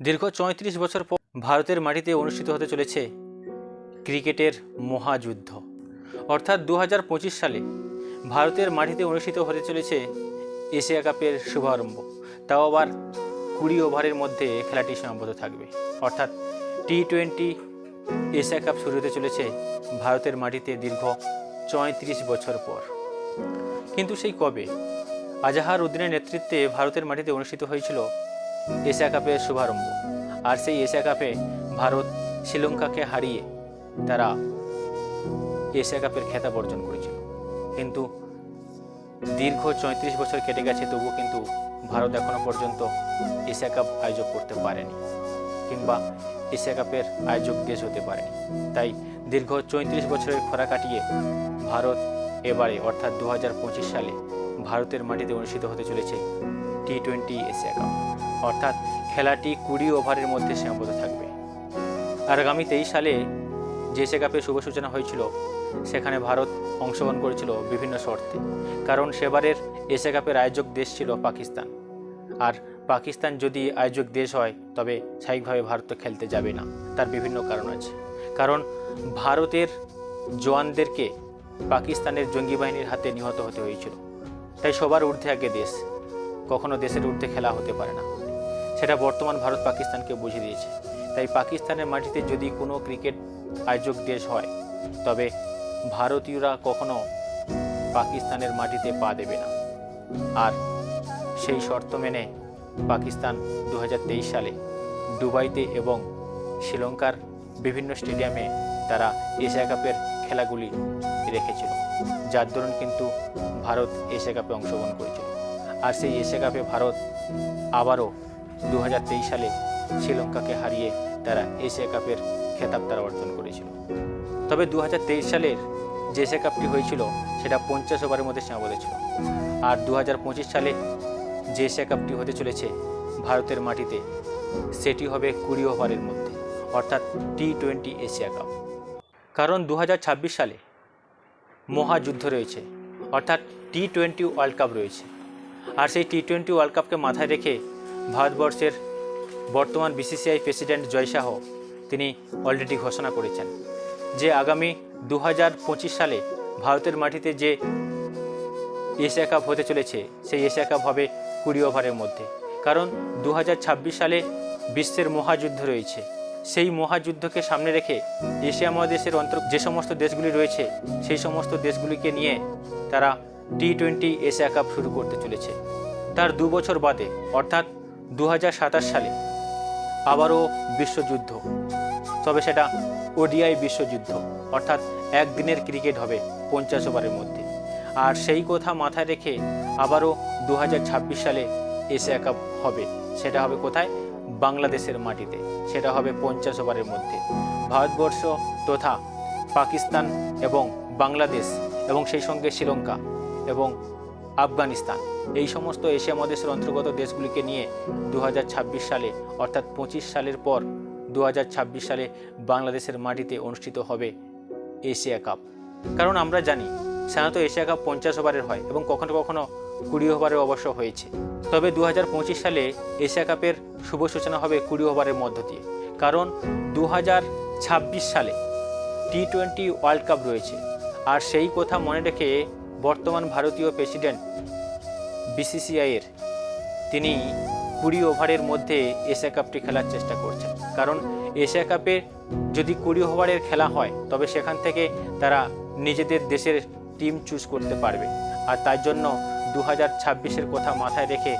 দীর্ঘ চৌত্রিশ বছর পর ভারতের মাটিতে অনুষ্ঠিত হতে চলেছে ক্রিকেটের মহাযুদ্ধ। অর্থাৎ দু হাজার পঁচিশ সালে ভারতের মাটিতে অনুষ্ঠিত হতে চলেছে এশিয়া কাপের শুভারম্ভ। তাও আবার কুড়ি ওভারের মধ্যে খেলাটি সীমাবদ্ধ থাকবে। অর্থাৎ টি টোয়েন্টি এশিয়া কাপ শুরু হতে চলেছে ভারতের মাটিতে দীর্ঘ চৌত্রিশ বছর পর। কিন্তু সেই কবে আজাহার উদ্দিনের নেতৃত্বে ভারতের মাটিতে অনুষ্ঠিত হয়েছিল এশিয়া কাপের শুভারম্ভ। আর সেই এশিয়া কাপে ভারত শ্রীলঙ্কাকে হারিয়ে তারা এশিয়া কাপের খেতাব অর্জন করেছিল। কিন্তু দীর্ঘ চৌত্রিশ বছর কেটে গেছে, তবুও কিন্তু ভারত এখনও পর্যন্ত এশিয়া কাপ আয়োজক করতে পারেনি কিংবা এশিয়া কাপের আয়োজক দেশ হতে পারেনি। তাই দীর্ঘ চৌত্রিশ বছরের খরা কাটিয়ে ভারত এবারে, অর্থাৎ দু হাজার পঁচিশ সালে, ভারতের মাটিতে অনুষ্ঠিত হতে চলেছে টি টোয়েন্টি এশিয়া কাপ অর্থাৎ খেলাটি কুড়ি ওভারের মধ্যে সীমাবদ্ধ থাকবে। আর আগামী তেইশ সালে যে এশিয়া কাপের শুভ সূচনা হয়েছিল, সেখানে ভারত অংশগ্রহণ করেছিল বিভিন্ন শর্তে। কারণ সেবারের এশিয়া কাপের আয়োজক দেশ ছিল পাকিস্তান। আর পাকিস্তান যদি আয়োজক দেশ হয়, তবে স্বাভাবিকভাবে ভারত তো খেলতে যাবে না। তার বিভিন্ন কারণ আছে। কারণ ভারতের জওয়ানদেরকে পাকিস্তানের জঙ্গি বাহিনীর হাতে নিহত হতে হয়েছিল। তাই সবার ঊর্ধ্বে আগে দেশ। কখনো দেশের ঊর্ধ্বে খেলা হতে পারে না। সেটা বর্তমান ভারত পাকিস্তানকে বুঝিয়ে দিয়েছে। তাই পাকিস্তানের মাটিতে যদি কোনো ক্রিকেট আয়োজক দেশ হয়, তবে ভারতীয়রা কখনো পাকিস্তানের মাটিতে পা দেবে না। আর সেই শর্ত মেনে পাকিস্তান দু হাজার তেইশ সালে দুবাইতে এবং শ্রীলঙ্কার বিভিন্ন স্টেডিয়ামে তারা এশিয়া কাপের খেলাগুলি রেখেছিল, যার দরুন কিন্তু ভারত এশিয়া কাপে অংশগ্রহণ করেছিল। আর সেই এশিয়া কাপে ভারত আবারও দু হাজার তেইশ সালে শ্রীলঙ্কাকে হারিয়ে তারা এশিয়া কাপের খেতাব তারা অর্জন করেছিল। তবে দু হাজার তেইশ সালের যে এশিয়া কাপটি হয়েছিল, সেটা পঞ্চাশ ওভারের মধ্যে সীমাবদ্ধ ছিল। আর দু হাজার পঁচিশ সালে যে এশিয়া কাপটি হতে চলেছে ভারতের মাটিতে, সেটি হবে কুড়ি ওভারের মধ্যে, অর্থাৎ টি টোয়েন্টি এশিয়া কাপ। কারণ দু হাজার ছাব্বিশ সালে মহাযুদ্ধ রয়েছে, অর্থাৎ টি টোয়েন্টি ওয়ার্ল্ড কাপ রয়েছে। আর সেই টি টোয়েন্টি ওয়ার্ল্ড কাপকে মাথায় রেখে ভারতবর্ষের বর্তমান বিসিসিআই প্রেসিডেন্ট জয় শাহ তিনি অলরেডি ঘোষণা করেছেন। যে আগামী দু হাজার পঁচিশ সালে ভারতের মাটিতে যে এশিয়া কাপ হতে চলেছে, সেই এশিয়া কাপ হবে কুড়ি ওভারের মধ্যে। কারণ দু হাজার ছাব্বিশ সালে বিশ্বের মহাযুদ্ধ রয়েছে। সেই মহাযুদ্ধকে সামনে রেখে এশিয়া মহাদেশের অন্তর, যে সমস্ত দেশগুলি রয়েছে, সেই সমস্ত দেশগুলিকে নিয়ে তারা টি টোয়েন্টি এশিয়া কাপ শুরু করতে চলেছে। তার দু বছর বাদে, অর্থাৎ দু হাজার সাতাশ সালে, আবারও বিশ্বযুদ্ধ। তবে সেটা ওডিআই বিশ্বযুদ্ধ, অর্থাৎ একদিনের ক্রিকেট হবে পঞ্চাশ ওভারের মধ্যে। আর সেই কথা মাথায় রেখে আবারও দু হাজার ছাব্বিশ সালে এশিয়া কাপ হবে। সেটা হবে কোথায়? বাংলাদেশের মাটিতে। সেটা হবে পঞ্চাশ ওভারের মধ্যে। ভারতবর্ষ তথা পাকিস্তান এবং বাংলাদেশ এবং সেই সঙ্গে শ্রীলঙ্কা এবং আফগানিস্তান। এই সমস্ত এশিয়া মহাদেশের অন্তর্গত দেশগুলিকে নিয়ে দু হাজার ছাব্বিশ সালে, অর্থাৎ পঁচিশ সালের পর দু হাজার ছাব্বিশ সালে বাংলাদেশের মাটিতে অনুষ্ঠিত হবে এশিয়া কাপ। কারণ আমরা জানি, সাধারণত এশিয়া কাপ পঞ্চাশ ওভারের হয় এবং কখনো কখনো কুড়ি ওভারের অবশ্য হয়েছে। তবে দু হাজার পঁচিশ সালে এশিয়া কাপের শুভ সূচনা হবে কুড়ি ওভারের মধ্য দিয়ে। কারণ দু হাজার ছাব্বিশ সালে টি টোয়েন্টি ওয়ার্ল্ড কাপ রয়েছে। আর সেই কথা মনে রেখে বর্তমান ভারতীয় প্রেসিডেন্ট বিসিসিআইয়ের। তিনি কুড়ি ওভারের মধ্যে এশিয়া কাপটি খেলার চেষ্টা করছেন। কারণ এশিয়া কাপে যদি কুড়ি ওভারের খেলা হয়, তবে সেখান থেকে তারা নিজেদের দেশের টিম চুজ করতে পারবে। আর তার জন্য দু হাজার কথা মাথায় রেখে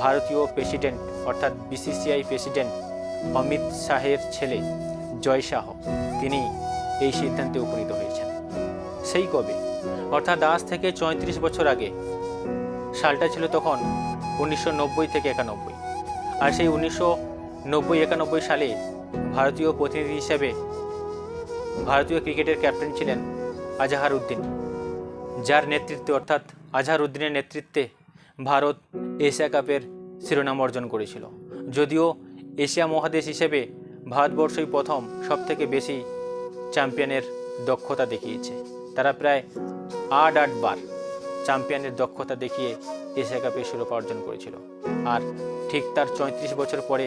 ভারতীয় প্রেসিডেন্ট অর্থাৎ বিসিসিআই প্রেসিডেন্ট অমিত শাহের ছেলে জয় শাহ, তিনি এই সিদ্ধান্তে উপনীত হয়েছেন। সেই কবে? অর্থাৎ আজ থেকে চৌত্রিশ বছর আগে। সালটা ছিল তখন উনিশশো নব্বই থেকে একানব্বই। আর সেই উনিশশো নব্বই একানব্বই সালে ভারতীয় প্রতিনিধি হিসেবে ভারতীয় ক্রিকেটের ক্যাপ্টেন ছিলেন আজাহার উদ্দিন। যার নেতৃত্বে অর্থাৎ আজহার উদ্দিনের নেতৃত্বে ভারত এশিয়া কাপের শিরোনাম অর্জন করেছিল। যদিও এশিয়া মহাদেশ হিসেবে ভারতবর্ষই প্রথম সবথেকে বেশি চ্যাম্পিয়নের দক্ষতা দেখিয়েছে। তারা প্রায় আট আটবার চ্যাম্পিয়নের দক্ষতা দেখিয়ে এশিয়া কাপের শিরোপা অর্জন করেছিল। আর ঠিক তার চৌত্রিশ বছর পরে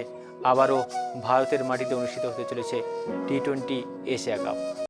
আবারও ভারতের মাটিতে অনুষ্ঠিত হতে চলেছে টি টোয়েন্টি এশিয়া কাপ।